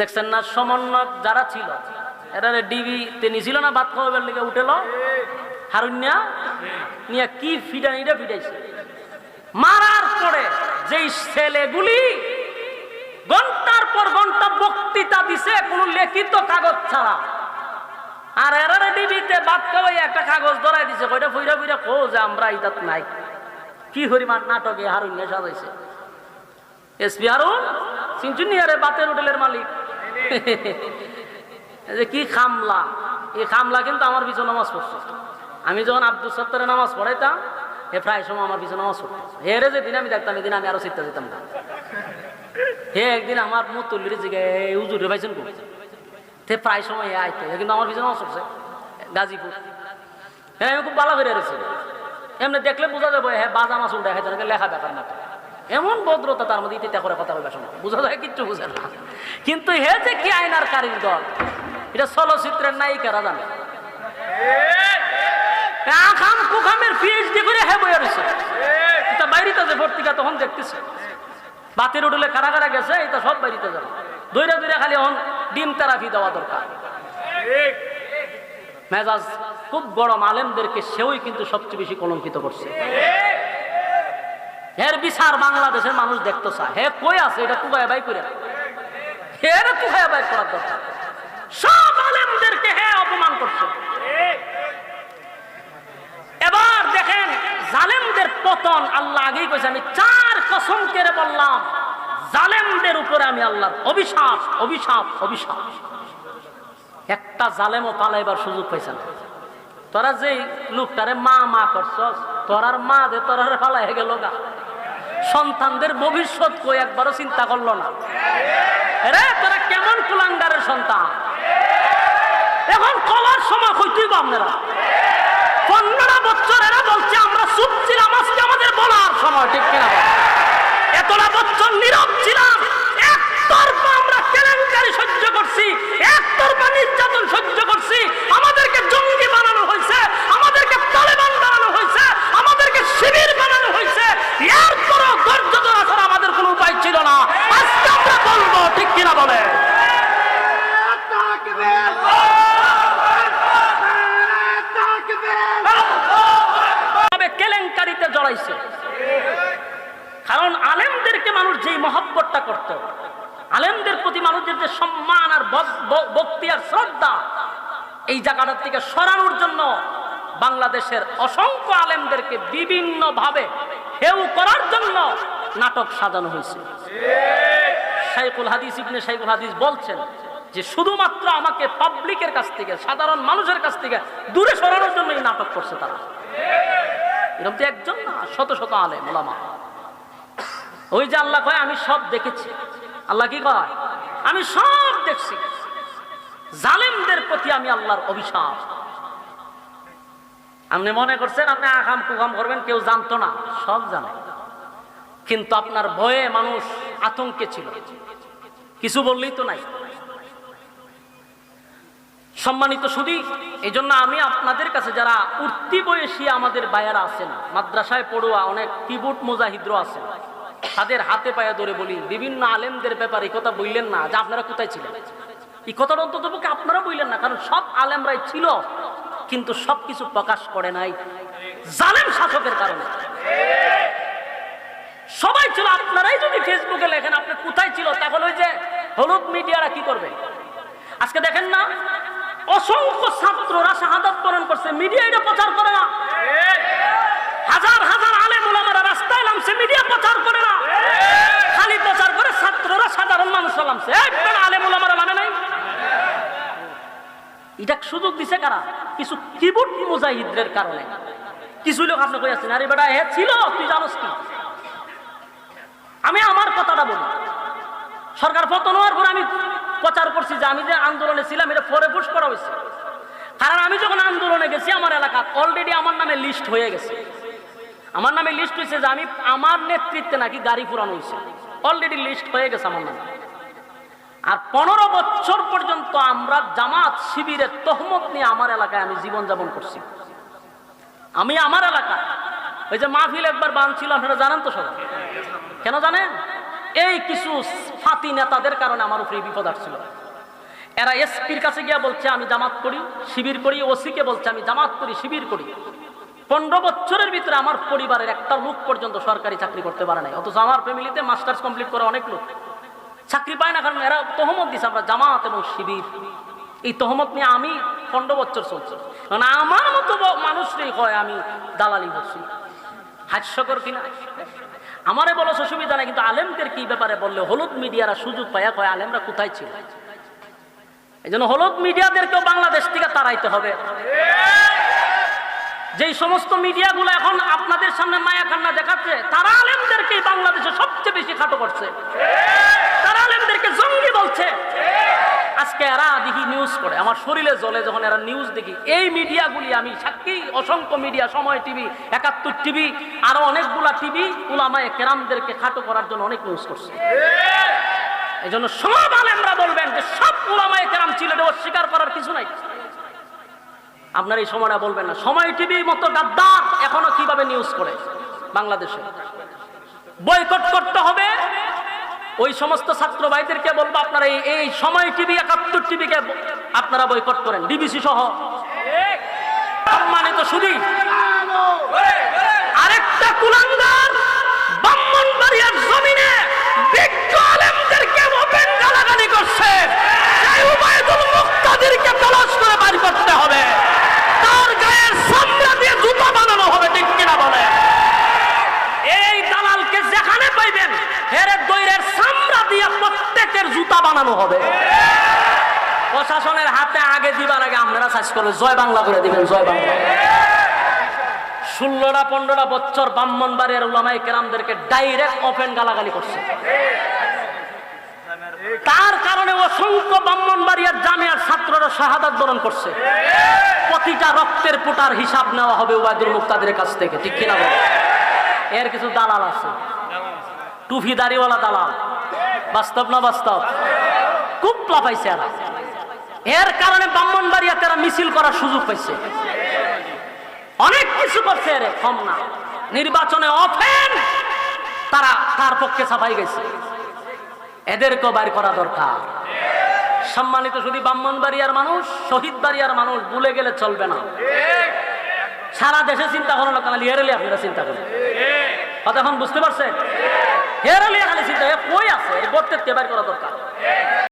দেখছেন না, সমন্বয়ক যারা ছিল, এরা ডিবি তে ছিল না ভাত খাওয়াবার লেগে উঠেল। হারুন্যা, নিয়ে কি ফিডানিটা ফিডাইছে? মারার পরে যেই ছেলেগুলি ঘণ্টার পর ঘণ্টা বক্তৃতা দিছে, কোনো লিখিত কাগজ ছাড়া। আর এরারে ডিবিতে বাদ খাওয়াই একটা কাগজ ধরাই দিছে, কইটা ফুইরা ফুইরা কো যে আমরা ইতাত নাই। কি হরিমান নাটকে হারুন্যা সাজাইছে। এসপি হারুন সিনচুনি আরে বাতের হোটেলের মালিক। যে কি খামলা? এই খামলা কিন্তু আমার পিছনে নামাজ পড়ছে। আমি যখন আব্দুল সত্তরের নামাজ পড়াইতাম হে প্রায় সময় আমার পিছনে নামাজ পড়তো। হেরে যেদিন আমি দেখতাম, এদিন আমি আরও চিন্তা যেতাম না। হে, একদিন আমার মুতুল্লির জিগে উজুরে পাইছেন তে প্রায় সময় এ আইতো কিন্তু আমার পিছনে নামাজ পড়ছে। গাজীপুর। হ্যাঁ আমি খুব ভালো করে রেছি এমনি দেখলে বোঝা যাবে হ্যাঁ বাজা মাছ উল্টা হ্যাঁ লেখা দেখার মতো এমন ভদ্রতা তার মধ্যে ইতিতে করে কথা বলবে শোনো। বোঝা যায়? কিচ্ছু বুঝে না। কিন্তু হে যে কি আয়নার কারিগর এটা চলচ্চিত্রের নায়িকারা জানে। আখাম কুখামের পিএইচডি করে হে বইয়া রয়েছে। এটা বাইরিতে যে ভর্তিকা তখন দেখতেছে। বাতের উঠলে কারা কারা গেছে, এটা সব বাইরিতে যাবে দৈরা দৈরা খালি এখন ডিম তেরাপি দেওয়া দরকার। মেজাজ খুব বড় মালেমদেরকে সেওই কিন্তু সবচেয়ে বেশি কলঙ্কিত করছে। এর বিচার বাংলাদেশের মানুষ দেখতো চায় হে, কই আছে? এটা তুবাই বাই করে এর তুবাই বাই করার দরকার। সব আলেমদেরকে হে অপমান করছে। এবার দেখেন, জালেমদের পতন আল্লাহ আগেই কইছে। আমি চার কসম কেড়ে বললাম, জালেমদের উপরে আমি আল্লাহর অভিশাপ অভিশাপ অভিশাপ। একটা জালেমও পালাইবার সুযোগ পাইছে না। তোরা যে লোকটারে মা মা করছস, তোরার মা দে তোরার ফালাই গেল গা। সন্তানদের ভবিষ্যৎ কই একবারও চিন্তা করল না। রে তোরা কেমন কুলাঙ্গারের সন্তান? এখন কলার সময় হইতেই বা পনেরো বছর এরা বলছে, আমরা চুপ ছিলাম, আজকে আমাদের বলার সময়, ঠিক কিনা বল? এতটা বছর নীরব ছিলাম একতরফা আমরা কেলেঙ্কারি সহ্য করছি একতরফা নির্যাতন সহ্য করছি আমাদেরকে জঙ্গি বানানো হয়েছে আমাদেরকে তালেবান বানানো হয়েছে আমাদেরকে শিবির বানানো হয়েছে এরপরও ধৈর্য ধরা ছাড়া আমাদের কোনো উপায় ছিল না আজকে আমরা বলব ঠিক কিনা বলে তবে কেলেঙ্কারিতে জড়াইছে কারণ আলেমদেরকে মানুষ যেই মহব্বতটা করত। আলেমদের প্রতি মানুষের যে সম্মান আর ভক্তি আর শ্রদ্ধা, এই জায়গাটার থেকে সরানোর জন্য বাংলাদেশের অসংখ্য আলেমদেরকে বিভিন্ন ভাবে হেউ করার জন্য নাটক সাজানো হয়েছে। শাইকুল হাদিস, ইবনে শাইকুল হাদিস বলছেন যে শুধুমাত্র আমাকে পাবলিকের কাছ থেকে, সাধারণ মানুষের কাছ থেকে দূরে সরানোর জন্য এই নাটক করছে তারা। এরকম তো একজন না, শত শত আলেম, ওলামা। ওই যে আল্লাহ কয়, আমি সব দেখেছি। আল্লাহ কি কয়? আমি সব দেখছি। জালেমদের প্রতি আমি আল্লাহর অভিশাপ। আপনি মনে করছেন, আপনি আকাম কুকাম করবেন, কেউ জানতো না, সব জানে। কিন্তু আপনার ভয়ে মানুষ আতঙ্কে ছিল। কিছু বললেই তো নাই। সম্মানিত শুধু এই জন্য আমি আপনাদের কাছে যারা উঠতি বয়সী আমাদের বায়ারা আছেন, মাদ্রাসায় পড়ুয়া অনেক কিবুট মুজাহিদ্র আছেন তাদের হাতে পায়ে ধরে বলি, বিভিন্ন আলেমদের ব্যাপারে কথা বললেন না, যে আপনারা কোথায় ছিলেন? এই কথাটা অন্তত পক্ষে আপনারা বললেন না, কারণ সব আলেমরাই ছিল, কিন্তু সবকিছু প্রকাশ করে নাই জালেম শাসকের কারণে। সবাই ছিল, আপনারাই যদি ফেসবুকে লেখেন আপনি কোথায় ছিল, তাহলে ওই যে হলুদ মিডিয়ারা কি করবে? আজকে দেখেন না, অসংখ্য ছাত্ররা শাহাদাত বরণ করছে, মিডিয়া এটা প্রচার করে না হাজার হাজার আলেম ওলামারা রাস্তায় নামছে মিডিয়া প্রচার করে না খালি প্রচার করে ছাত্ররা সাধারণ মানুষ নামছে একবার আলেম ওলামারা মানে নাই এটা সুযোগ দিছে কারা? কিছু কিবুট মুজাহিদের কারণে। কিছু লোক আপনি কই আছেন আরে বেটা হে ছিল, তুই জানোস কি? আমি আমার কথাটা বলি। সরকার পতন হওয়ার পর আমি প্রচার করছি যে আমি যে আন্দোলনে ছিলাম, এটা ফরে ফুস করা হয়েছে। কারণ আমি যখন আন্দোলনে গেছি, আমার এলাকা অলরেডি আমার নামে লিস্ট হয়ে গেছে। আমার নামে লিস্ট হয়েছে যে আমি, আমার নেতৃত্বে নাকি গাড়ি পুরানো হয়েছে। অলরেডি লিস্ট হয়ে গেছে আমার নামে। আর পনেরো বছর পর্যন্ত আমরা জামাত শিবিরের তহমত নিয়ে আমার এলাকায় আমি জীবনযাপন করছি। আমি আমার এলাকায় ওই যে মাহফিল একবার বাঁধছিল আপনারা জানেন তো সবাই? কেন জানেন? এই কিছু ফাতি নেতাদের কারণে আমার উপরে বিপদ আসছিল। এরা এসপির কাছে গিয়া বলছে, আমি জামাত করি, শিবির করি, ওসিকে বলছে, আমি জামাত করি, শিবির করি। পনেরো বছরের ভিতরে আমার পরিবারের একটা লোক পর্যন্ত সরকারি চাকরি করতে পারে নাই। অথচ আমার ফ্যামিলিতে মাস্টার্স কমপ্লিট করে অনেক লোক। চাকরি পায় না, কারণ এরা তহমত দিছে, আমরা জামাত এবং শিবির। এই তহমত নিয়ে আমি পনেরো বছর চলছে। কারণ আমার মতো ব- মানুষটাই হয় আমি দালালি করছি হাস্যকর কিনা? আমারে বলো অসুবিধা নাই কিন্তু আলেমদের কি ব্যাপারে বললে? হলুদ মিডিয়ারা সুযোগ পায়া কয়, আলেমরা কোথায় ছিল? এই জন্য হলুদ মিডিয়াদেরকেও বাংলাদেশ থেকে তাড়াইতে হবে। যেই সমস্ত মিডিয়াগুলো এখন আপনাদের সামনে মায়া কান্না দেখাচ্ছে, তারা আলেমদেরকে বাংলাদেশে সবচেয়ে বেশি খাটো করছে। জঙ্গি বলছে। আজকে এরা দেখি নিউজ করে। আমার শরীরে জ্বলে যখন এরা নিউজ দেখি। এই মিডিয়াগুলি আমি সাক্ষী। অসংখ্য মিডিয়া, সময় টিভি, একাত্তর টিভি, আরও অনেকগুলা টিভি উলামায়ে কেরামদেরকে খাটো করার জন্য অনেক নিউজ করছে। এই জন্য সব আলেমরা বলবেন যে সব উলামায়ে কেরাম ছিল অস্বীকার করার কিছু নাই। আপনার এই সময়টা বলবেন না। সময় টিভির মতো গাদ্দার এখনও কীভাবে নিউজ করে? বাংলাদেশে। বয়কট করতে হবে। ওই সমস্ত ছাত্র ভাইদেরকে বলব আপনারা এই সময় টিভি, একাত্তর টিভিকে আপনারা বয়কট করেন ডিবিসি সহ। সম্মানিত শুধু আরেকটা কুলাঙ্গার ব্রাহ্মণবাড়িয়ার জমিনে বিজ্ঞ আলেমদেরকে ওপেন গালাগালি করছে। সেই উবাইদুল মুক্তাদিরকে তলাশ করে বাড়ি করতে হবে তার গায়ের সামনে দিয়ে জুতা বানানো হবে ঠিক কিনা বলে এই দালালকে যেখানে পাইবেন হেরে দৈরের সামরা দিয়ে প্রত্যেকের জুতা বানানো হবে। প্রশাসনের হাতে আগে দিবার আগে আপনারা সাজ করে জয় বাংলা করে দিবেন, জয় বাংলা। ষোলোটা, পনেরোটা বছর ব্রাহ্মণবাড়িয়ার উলামাই কেরামদেরকে ডাইরেক্ট ওপেন গালাগালি করছে। তার কারণে অসংখ্য ব্রাহ্মণবাড়িয়ার জামিয়ার ছাত্ররা শাহাদাত বরণ করছে। প্রতিটা রক্তের পুটার হিসাব নেওয়া হবে উবায়দুল মুক্তাদের কাছ থেকে, ঠিক কিনা? এর কিছু দালাল আছে। টুফি দাড়িওয়ালা দালাল। বাস্তব না বাস্তব? খুব লাফাইছে এরা। এর কারণে ব্রাহ্মণবাড়িয়া তারা মিছিল করার সুযোগ পাইছে। অনেক কিছু করছে রে কম না। নির্বাচনে অফেন, তারা তার পক্ষে ছাপাই গেছে। এদেরকে বাইর করা দরকার। সম্মানিত শুধু ব্রাহ্মণবাড়িয়ার মানুষ শহীদ বাড়িয়ার মানুষ, ভুলে গেলে চলবে না। সারা দেশে চিন্তা করেন কেন লিয়ারেলি আপনারা চিন্তা করেন। কথা এখন বুঝতে পারছেন? হেরালি খালি চিন্তা কই আছে? এর গর্তের কে বাইর করা দরকার।